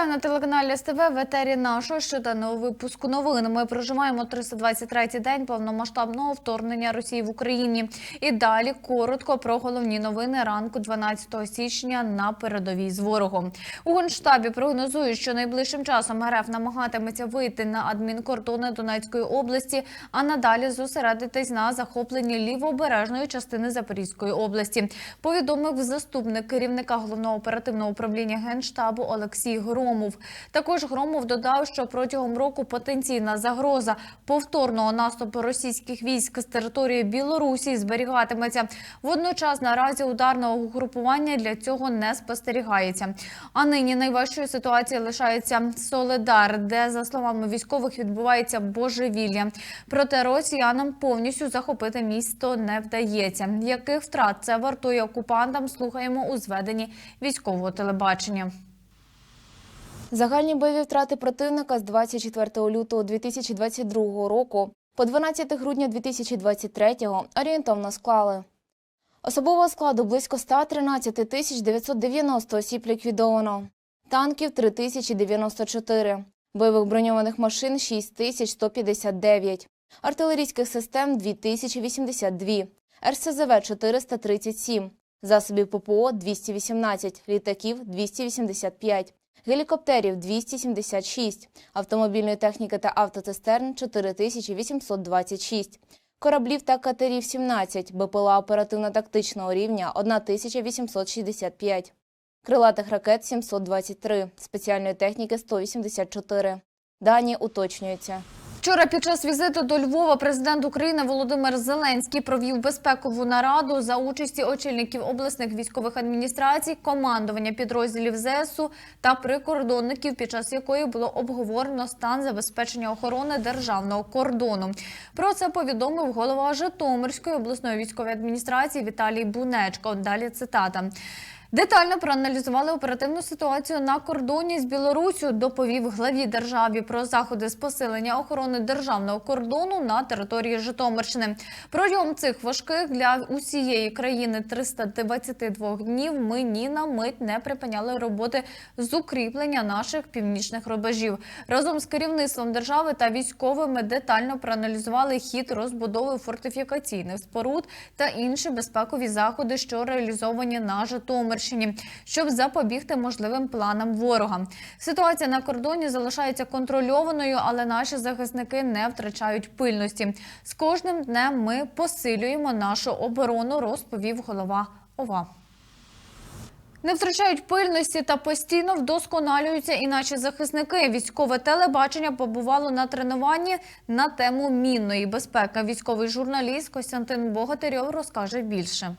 Вітаю на телеканалі СТВ в етері нашого щоденного випуску новин. Ми проживаємо 323-й день повномасштабного вторгнення Росії в Україні. І далі коротко про головні новини ранку 12 січня на передовій з ворогом. У генштабі прогнозують, що найближчим часом РФ намагатиметься вийти на адмінкордони Донецької області, а надалі зосередитись на захопленні лівобережної частини Запорізької області. Повідомив заступник керівника головного оперативного управління генштабу Олексій Громов. Також Громов додав, що протягом року потенційна загроза повторного наступу російських військ з території Білорусі зберігатиметься. Водночас наразі ударного угрупування для цього не спостерігається. А нині найважчою ситуацією лишається Соледар, де за словами військових відбувається божевілля. Проте росіянам повністю захопити місто не вдається. Яких втрат це вартує окупантам? Слухаємо у зведенні військового телебачення. Загальні бойові втрати противника з 24 лютого 2022 року по 12 грудня 2023 орієнтовно склали. Особового складу близько 113 тисяч 990 осіб ліквідовано, танків 3094, бойових броньованих машин 6159, артилерійських систем 2082, РСЗВ 437, засобів ППО 218, літаків 285, гелікоптерів 276, автомобільної техніки та автоцистерн 4826, кораблів та катерів 17, БПЛА оперативно-тактичного рівня 1865, крилатих ракет 723, спеціальної техніки 184. Дані уточнюються. Вчора під час візиту до Львова президент України Володимир Зеленський провів безпекову нараду за участі очільників обласних військових адміністрацій, командування підрозділів ЗСУ та прикордонників, під час якої було обговорено стан забезпечення охорони державного кордону. Про це повідомив голова Житомирської обласної військової адміністрації Віталій Бунечко. Далі цитата. Детально проаналізували оперативну ситуацію на кордоні з Білоруссю, доповів главі державі про заходи з посилення охорони державного кордону на території Житомирщини. Протягом цих важких для усієї країни 322 днів ми ні на мить не припиняли роботи з укріплення наших північних рубежів. Разом з керівництвом держави та військовими детально проаналізували хід розбудови фортифікаційних споруд та інші безпекові заходи, що реалізовані на Житомирщині, щоб запобігти можливим планам ворога. Ситуація на кордоні залишається контрольованою, але наші захисники не втрачають пильності. З кожним днем ми посилюємо нашу оборону, розповів голова ОВА. Не втрачають пильності та постійно вдосконалюються і наші захисники. Військове телебачення побувало на тренуванні на тему мінної безпеки. Військовий журналіст Костянтин Богатирьов розкаже більше.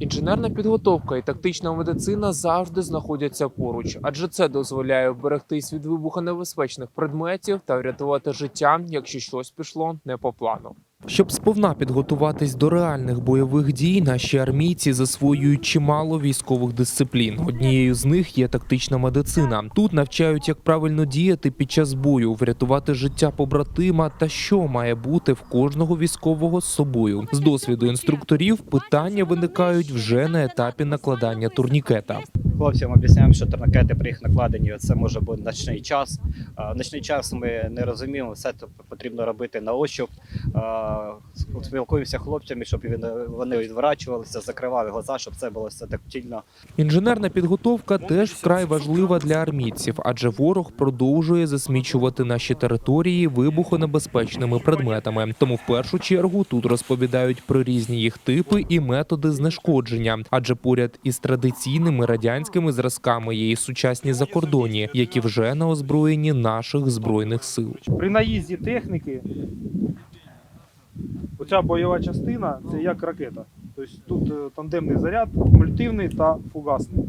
Інженерна підготовка і тактична медицина завжди знаходяться поруч, адже це дозволяє вберегтись від вибухонебезпечних предметів та врятувати життя, якщо щось пішло не по плану. Щоб сповна підготуватись до реальних бойових дій, наші армійці засвоюють чимало військових дисциплін. Однією з них є тактична медицина. Тут навчають, як правильно діяти під час бою, врятувати життя побратима та що має бути в кожного військового з собою. З досвіду інструкторів питання виникають вже на етапі накладання турнікета. Хлопцям об'ясняємо, що турникети при їх накладенні це може бути ночний час. В ночний час ми не розуміємо, все це потрібно робити на ощуп. Спілкуємося з хлопцями, щоб вони відворачувалися, закривали глаза, щоб це було все тактильно. Інженерна підготовка теж вкрай важлива для армійців, адже ворог продовжує засмічувати наші території вибухонебезпечними предметами. Тому в першу чергу тут розповідають про різні їх типи і методи знешкодження, адже поряд із традиційними радянськими зразками є і сучасні закордонні, які вже на озброєнні наших збройних сил. При наїзді техніки оця бойова частина це як ракета. Тобто тут е, тандемний заряд, кумулятивний та фугасний. Е,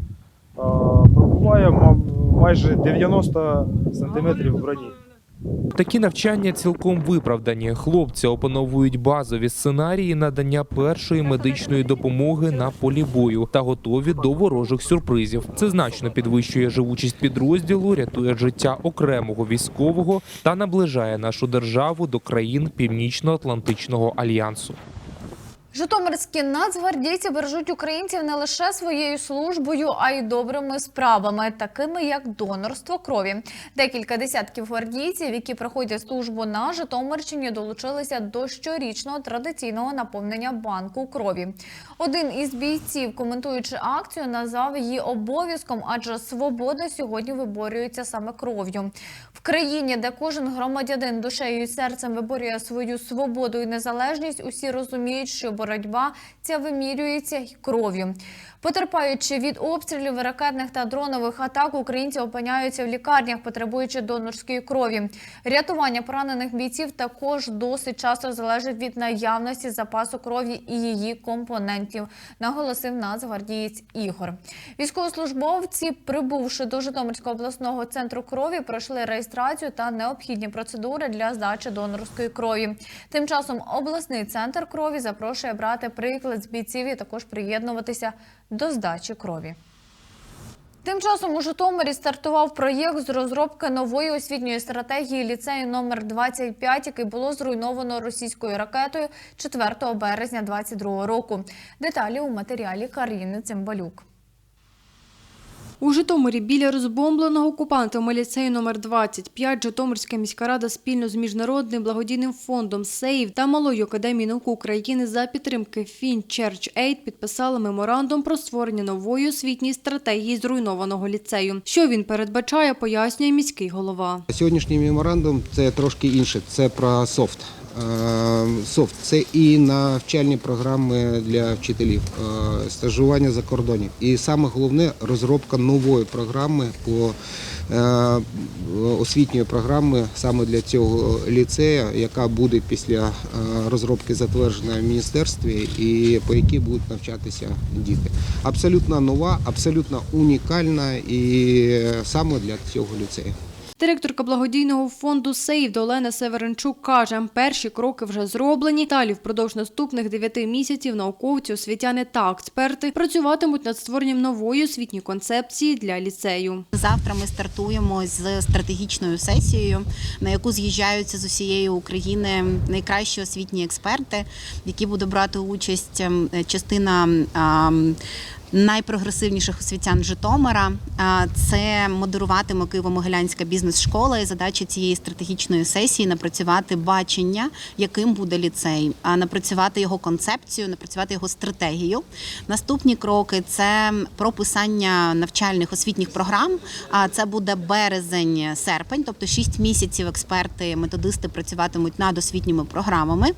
Пробуває майже 90 см броні. Такі навчання цілком виправдані. Хлопці опановують базові сценарії надання першої медичної допомоги на полі бою та готові до ворожих сюрпризів. Це значно підвищує живучість підрозділу, рятує життя окремого військового та наближає нашу державу до країн Північно-Атлантичного альянсу. Житомирські нацгвардійці бережуть українців не лише своєю службою, а й добрими справами, такими як донорство крові. Декілька десятків гвардійців, які проходять службу на Житомирщині, долучилися до щорічного традиційного наповнення банку крові. Один із бійців, коментуючи акцію, назвав її обов'язком, адже свобода сьогодні виборюється саме кров'ю. В країні, де кожен громадянин душею і серцем виборює свою свободу і незалежність, усі розуміють, що боротьба ця вимірюється й кров'ю. Потерпаючи від обстрілів ракетних та дронових атак, українці опиняються в лікарнях, потребуючи донорської крові. Рятування поранених бійців також досить часто залежить від наявності запасу крові і її компонентів, наголосив нацгвардієць Ігор. Військовослужбовці, прибувши до Житомирського обласного центру крові, пройшли реєстрацію та необхідні процедури для здачі донорської крові. Тим часом обласний центр крові запрошує брати приклад з бійців і також приєднуватися до здачі крові. Тим часом у Житомирі стартував проєкт з розробки нової освітньої стратегії ліцею номер 25, який було зруйновано російською ракетою 4 березня 2022 року. Деталі у матеріалі Каріни Цимбалюк. У Житомирі біля розбомбленого окупантами ліцею номер 25 Житомирська міська рада спільно з міжнародним благодійним фондом СЕЙВ та Малою академією наук України за підтримки Church Aid підписали меморандум про створення нової освітньої стратегії зруйнованого ліцею. Що він передбачає, пояснює міський голова. Сьогоднішній меморандум це трошки інше. Це про софт. Е, Софт це і навчальні програми для вчителів, е, стажування за кордоном. І саме головне розробка нової програми по е, освітньої програми саме для цього ліцею, яка буде після розробки затверджена в міністерстві і по якій будуть навчатися діти. Абсолютно нова, абсолютно унікальна і саме для цього ліцею. Директорка благодійного фонду «Сейв» Олена Северенчук каже, перші кроки вже зроблені. Далі впродовж наступних дев'яти місяців науковці, освітяни та експерти працюватимуть над створенням нової освітньої концепції для ліцею. Завтра ми стартуємо з стратегічною сесією, на яку з'їжджаються з усієї України найкращі освітні експерти, які будуть брати участь ем, частина. Ем, Найпрогресивніших освітян Житомира це модеруватиме Києво-Могилянська бізнес-школа. І задача цієї стратегічної сесії напрацювати бачення, яким буде ліцей, а напрацювати його концепцію, напрацювати його стратегію. Наступні кроки це прописання навчальних освітніх програм. А це буде березень-серпень, тобто 6 місяців експерти, методисти працюватимуть над освітніми програмами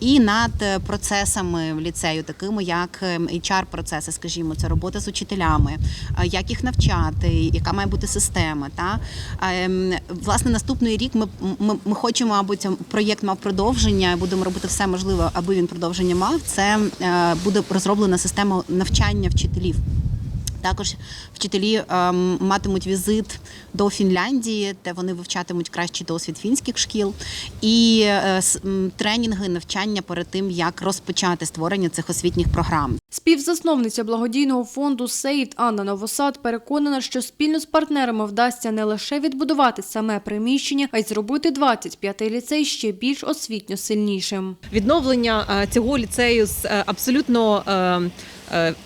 і над процесами ліцею, такими як HR-процеси, скажімо, це робота з учителями, е, як їх навчати, яка має бути система. Та Ем, власне наступний рік ми, ми, ми хочемо, аби цей проєкт мав продовження. Будемо робити все можливе, аби він продовження мав. Це е, буде розроблена система навчання вчителів. Також вчителі ем, матимуть візит до Фінляндії, де вони вивчатимуть кращий досвід фінських шкіл, і е, тренінги, навчання перед тим, як розпочати створення цих освітніх програм. Співзасновниця благодійного фонду «Сейв» Анна Новосад переконана, що спільно з партнерами вдасться не лише відбудувати саме приміщення, а й зробити 25-й ліцей ще більш освітньо сильнішим. відновлення е, цього ліцею з е, абсолютно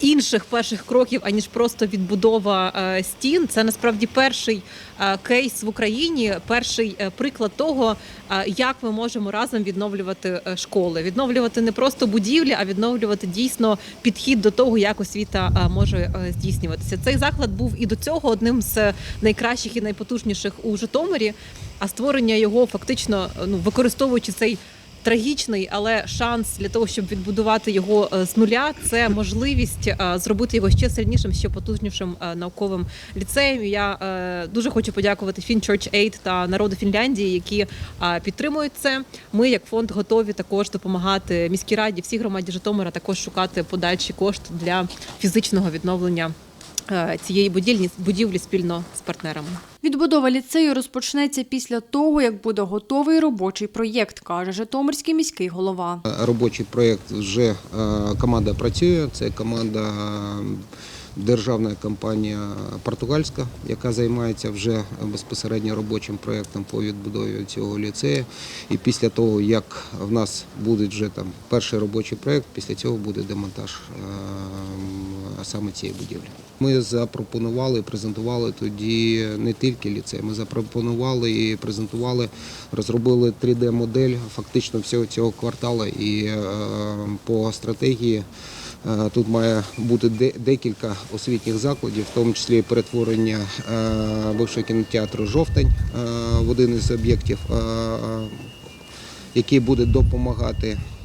інших перших кроків, аніж просто відбудова е, стін. Це насправді перший е, кейс в Україні, перший е, приклад того, е, як ми можемо разом відновлювати е, школи, відновлювати не просто будівлі, а відновлювати дійсно підхід до того, як освіта е, може е, здійснюватися. Цей заклад був і до цього одним з найкращих і найпотужніших у Житомирі. А створення його фактично ну використовуючи цей трагічний, але шанс для того, щоб відбудувати його е, з нуля, це можливість е, зробити його ще сильнішим, ще потужнішим е, науковим ліцеєм. Я дуже хочу подякувати Church Aid та народу Фінляндії, які підтримують це. Ми, як фонд, готові також допомагати міській раді, всій громаді Житомира, також шукати подальші кошти для фізичного відновлення цієї будівлі, будівлі спільно з партнерами. Відбудова ліцею розпочнеться після того, як буде готовий робочий проєкт, каже Житомирський міський голова. Робочий проєкт вже е, команда працює. Це команда державна компанія португальська, яка займається вже безпосередньо робочим проєктом по відбудові цього ліцею. І після того, як в нас буде вже там перший робочий проєкт, після цього буде демонтаж е, саме цієї будівлі. Ми запропонували, і презентували тоді не тільки ліцей, ми запропонували і презентували, розробили 3D-модель фактично всього цього кварталу. І е, по стратегії е, тут має бути декілька освітніх закладів, в тому числі перетворення е, бившого кінотеатру Жовтень е, в один із об'єктів, е, який буде допомагати е,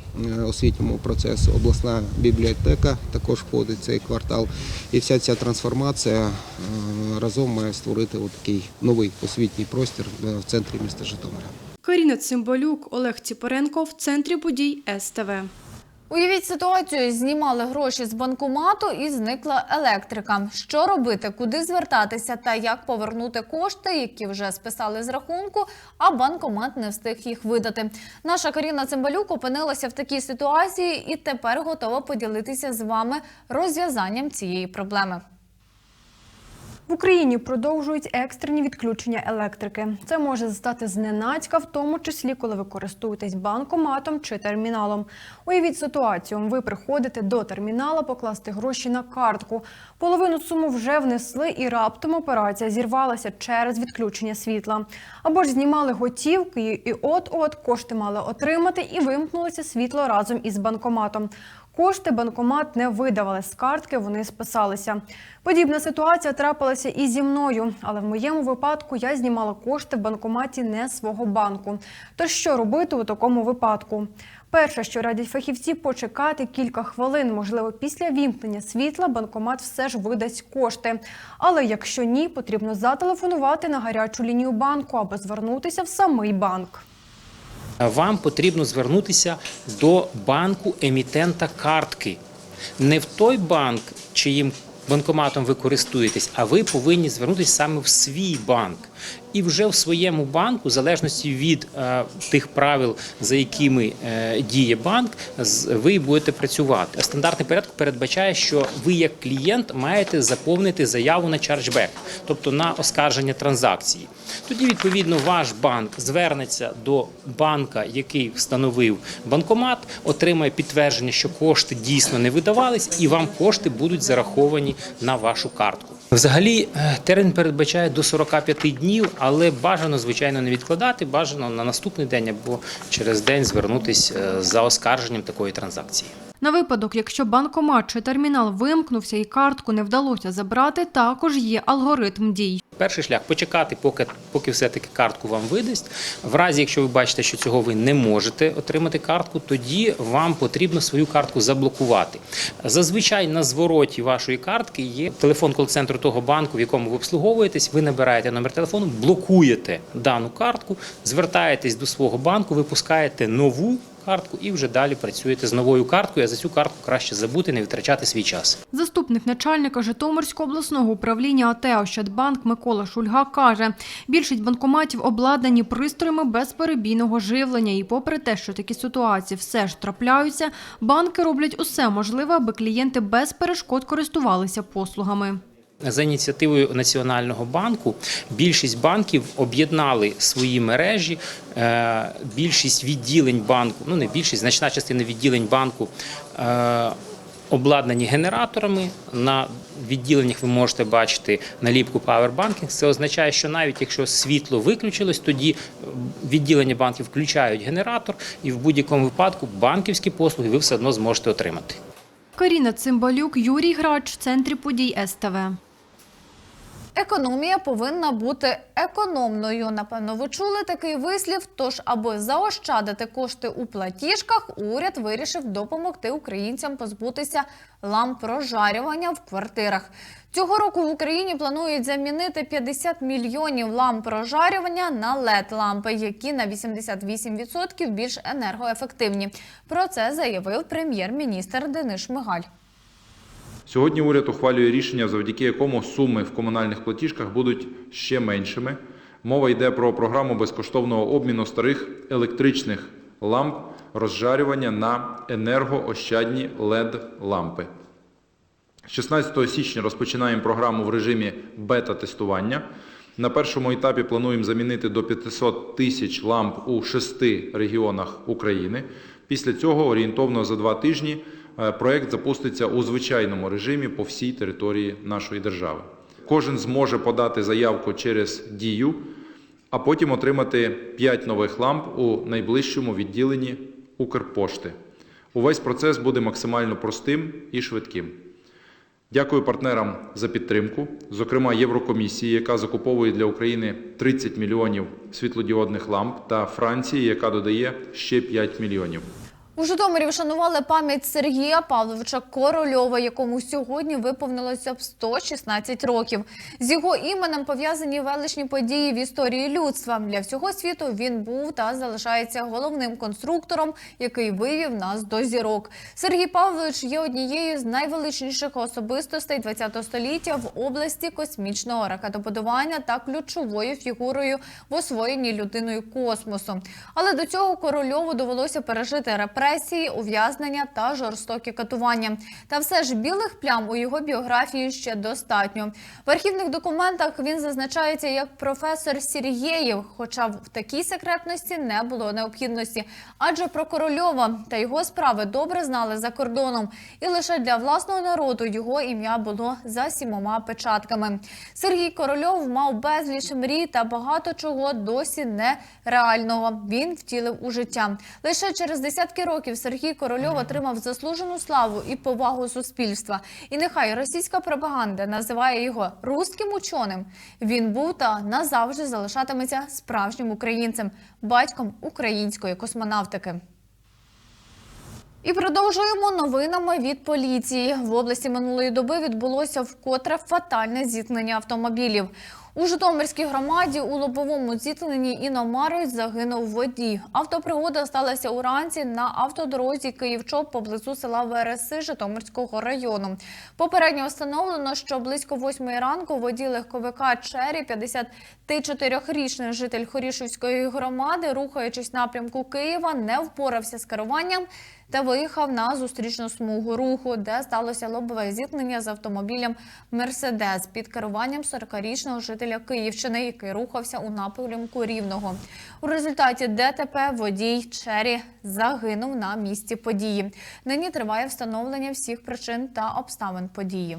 освітньому процесу. Обласна бібліотека також входить в цей квартал. І вся ця трансформація е, разом має створити такий новий освітній простір е, в центрі міста Житомира. Каріна Цимбалюк, Олег Ціпоренко в центрі подій СТВ. Уявіть ситуацію, знімали гроші з банкомату і зникла електрика. Що робити, куди звертатися та як повернути кошти, які вже списали з рахунку, а банкомат не встиг їх видати. Наша Каріна Цимбалюк опинилася в такій ситуації і тепер готова поділитися з вами розв'язанням цієї проблеми. В Україні продовжують екстрені відключення електрики. Це може стати зненацька, в тому числі, коли ви користуєтесь банкоматом чи терміналом. Уявіть ситуацію: ви приходите до термінала покласти гроші на картку. Половину суму вже внесли, і раптом операція зірвалася через відключення світла. Або ж знімали готівки, і от-от кошти мали отримати, і вимкнулося світло разом із банкоматом. Кошти банкомат не видавали з картки, вони списалися. Подібна ситуація трапилася і зі мною, але в моєму випадку я знімала кошти в банкоматі не свого банку. То що робити у такому випадку? Перше, що радять фахівці, почекати кілька хвилин. Можливо, після вімкнення світла банкомат все ж видасть кошти. Але якщо ні, потрібно зателефонувати на гарячу лінію банку або звернутися в самий банк. Вам потрібно звернутися до банку емітента картки. Не в той банк, чиїм банкоматом ви користуєтесь, а ви повинні звернутися саме в свій банк. І вже в своєму банку, в залежності від е, тих правил, за якими е, діє банк, з- ви будете працювати. Стандартний порядок передбачає, що ви як клієнт маєте заповнити заяву на чарджбек, тобто на оскарження транзакції. Тоді, відповідно, ваш банк звернеться до банка, який встановив банкомат, отримає підтвердження, що кошти дійсно не видавались, і вам кошти будуть зараховані на вашу картку. Взагалі, е, термін передбачає до 45 днів, але бажано, звичайно, не відкладати, бажано на наступний день або через день звернутися за оскарженням такої транзакції. На випадок, якщо банкомат чи термінал вимкнувся і картку не вдалося забрати, також є алгоритм дій. Перший шлях почекати, поки, поки все-таки картку вам видасть. В разі, якщо ви бачите, що цього ви не можете отримати картку, тоді вам потрібно свою картку заблокувати. Зазвичай на звороті вашої картки є телефон кол-центру того банку, в якому ви обслуговуєтесь. Ви набираєте номер телефону, блокуєте дану картку, звертаєтесь до свого банку, випускаєте нову. Картку і вже далі працюєте з новою карткою. А за цю картку краще забути, не витрачати свій час. Заступник начальника Житомирського обласного управління АТ «Ощадбанк» Микола Шульга каже, більшість банкоматів обладнані пристроями безперебійного живлення. І попри те, що такі ситуації все ж трапляються, банки роблять усе можливе, аби клієнти без перешкод користувалися послугами. За ініціативою Національного банку більшість банків об'єднали свої мережі. е, Більшість відділень банку, ну не більшість, значна частина відділень банку е, обладнані генераторами. На відділеннях ви можете бачити наліпку Powerbanking. Це означає, що навіть якщо світло виключилось, тоді відділення банків включають генератор, і в будь-якому випадку банківські послуги ви все одно зможете отримати. Каріна Цимбалюк, Юрій Грач, центрі подій СТВ. Економія повинна бути економною. Напевно, ви чули такий вислів. Тож, аби заощадити кошти у платіжках, уряд вирішив допомогти українцям позбутися ламп розжарювання в квартирах. Цього року в Україні планують замінити 50 мільйонів ламп розжарювання на led лампи які на 88% більш енергоефективні. Про це заявив прем'єр-міністр Денис Шмигаль. Сьогодні уряд ухвалює рішення, завдяки якому суми в комунальних платіжках будуть ще меншими. Мова йде про програму безкоштовного обміну старих електричних ламп розжарювання на енергоощадні led лампи З 16 січня розпочинаємо програму в режимі бета-тестування. На першому етапі плануємо замінити до 500 тисяч ламп у шести регіонах України. Після цього орієнтовно за два тижні проект запуститься у звичайному режимі по всій території нашої держави. Кожен зможе подати заявку через дію, а потім отримати 5 нових ламп у найближчому відділенні Укрпошти. Увесь процес буде максимально простим і швидким. Дякую партнерам за підтримку, зокрема Єврокомісії, яка закуповує для України 30 мільйонів світлодіодних ламп, та Франції, яка додає ще 5 мільйонів. У Житомирі вшанували пам'ять Сергія Павловича Корольова, якому сьогодні виповнилося б 116 років. З його іменем пов'язані величні події в історії людства. Для всього світу він був та залишається головним конструктором, який вивів нас до зірок. Сергій Павлович є однією з найвеличніших особистостей ХХ століття в області космічного ракетобудування та ключовою фігурою в освоєнні людиною космосу. Але до цього корольову довелося пережити репресії, ув'язнення та жорстокі катування. Та все ж білих плям у його біографії ще достатньо. В архівних документах він зазначається як професор Сергєєв, хоча в такій секретності не було необхідності. Адже про Корольова та його справи добре знали за кордоном, і лише для власного народу його ім'я було за сімома печатками. Сергій Корольов мав безліч мрій та багато чого досі нереального. Він втілив у життя. Лише через десятки років Сергій Корольов отримав заслужену славу і повагу суспільства. І нехай російська пропаганда називає його руським ученим. Він був та назавжди залишатиметься справжнім українцем, батьком української космонавтики. І продовжуємо новинами від поліції. В області минулої доби відбулося вкотре фатальне зіткнення автомобілів. У Житомирській громаді у лобовому зіткненні іномарою загинув водій. Автопригода сталася уранці на автодорозі Київ-Чоп поблизу села Вереси Житомирського району. Попередньо встановлено, що близько восьмої ранку водій легковика Чері, 54-річний житель Хорішівської громади, рухаючись напрямку Києва, не впорався з керуванням та виїхав на зустрічну смугу руху, де сталося лобове зіткнення з автомобілем Мерседес під керуванням 40-річного жителя Київщини, який рухався у напрямку Рівного. У результаті ДТП водій Чері загинув на місці події. Нині триває встановлення всіх причин та обставин події.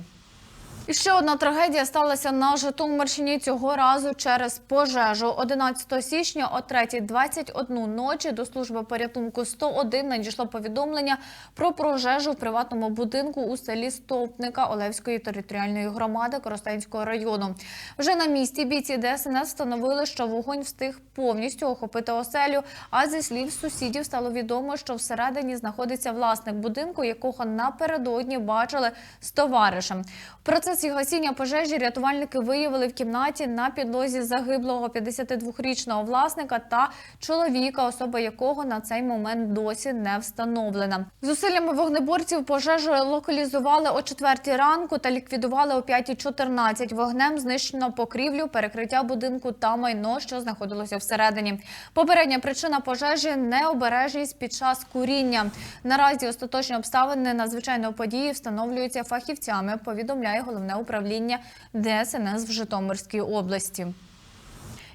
І ще одна трагедія сталася на Житомирщині цього разу через пожежу. 11 січня о 3.21 ночі до служби порятунку 101 надійшло повідомлення про пожежу в приватному будинку у селі Стовпника Олевської територіальної громади Коростенського району. Вже на місці бійці ДСНС встановили, що вогонь встиг повністю охопити оселю. А зі слів сусідів стало відомо, що всередині знаходиться власник будинку, якого напередодні бачили з товаришем. В процесі гасіння пожежі рятувальники виявили в кімнаті на підлозі загиблого 52-річного власника та чоловіка, особа якого на цей момент досі не встановлена. Зусиллями вогнеборців пожежу локалізували о 4 ранку та ліквідували о 5.14. Вогнем знищено покрівлю, перекриття будинку та майно, що знаходилося всередині. Попередня причина пожежі необережність під час куріння. Наразі остаточні обставини надзвичайної події встановлюються фахівцями. Повідомляє головне управління ДСНС в Житомирській області.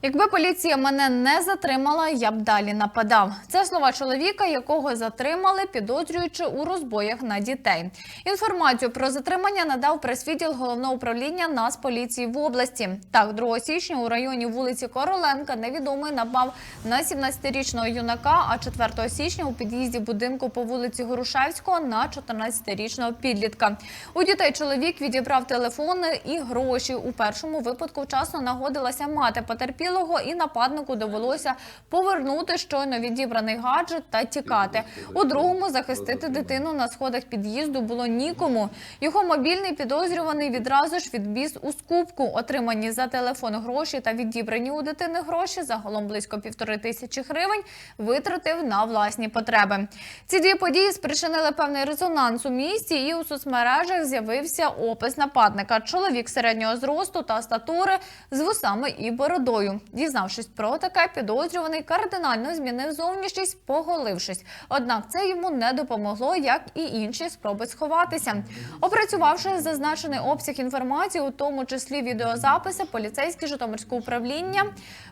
Якби поліція мене не затримала, я б далі нападав. Це слова чоловіка, якого затримали, підозрюючи у розбоях на дітей. Інформацію про затримання надав прес-відділ головного управління Нацполіції в області. Так, 2 січня у районі вулиці Короленка невідомий напав на 17-річного юнака, а 4 січня у під'їзді будинку по вулиці Грушевського на 14-річного підлітка. У дітей чоловік відібрав телефони і гроші. У першому випадку вчасно нагодилася мати потерпілого, і нападнику довелося повернути щойно відібраний гаджет та тікати. У другому захистити дитину на сходах під'їзду було нікому. Його мобільний підозрюваний відразу ж відбіз у скупку. Отримані за телефон гроші та відібрані у дитини гроші загалом близько півтори тисячі гривень витратив на власні потреби. Ці дві події спричинили певний резонанс у місті, і у соцмережах з'явився опис нападника. Чоловік середнього зросту та статури з вусами і бородою. Дізнавшись про таке, підозрюваний кардинально змінив зовнішність, поголившись. Однак це йому не допомогло, як і інші спроби сховатися. Опрацювавши зазначений обсяг інформації, у тому числі відеозаписи, поліцейські Житомирського управління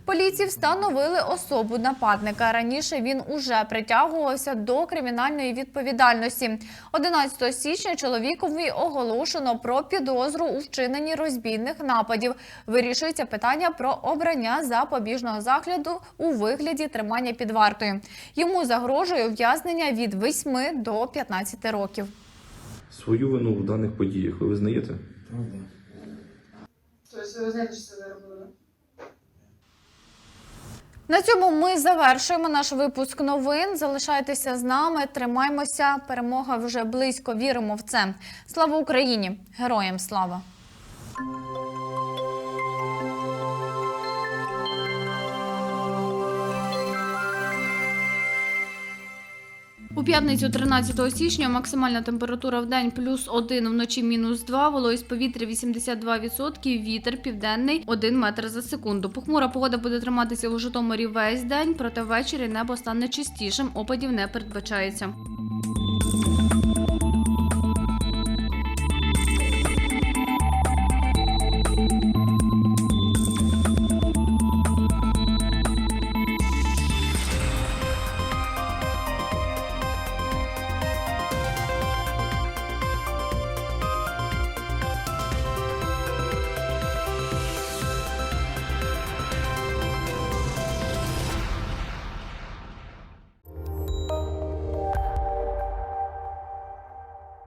поліції встановили особу нападника. Раніше він уже притягувався до кримінальної відповідальності. 11 січня чоловікові оголошено про підозру у вчиненні розбійних нападів. Вирішується питання про обрання запобіжного загляду у вигляді тримання під вартою. Йому загрожує ув'язнення від 8 до 15 років. Свою вину в даних подіях ви визнаєте? На цьому ми завершуємо наш випуск новин. Залишайтеся з нами, тримаймося. Перемога вже близько. Віримо в це. Слава Україні! Героям слава! У п'ятницю 13 січня максимальна температура в день плюс 1, вночі мінус 2, вологість повітря 82%, вітер південний 1 метр за секунду. Похмура погода буде триматися у Житомирі весь день, проте ввечері небо стане чистішим, опадів не передбачається.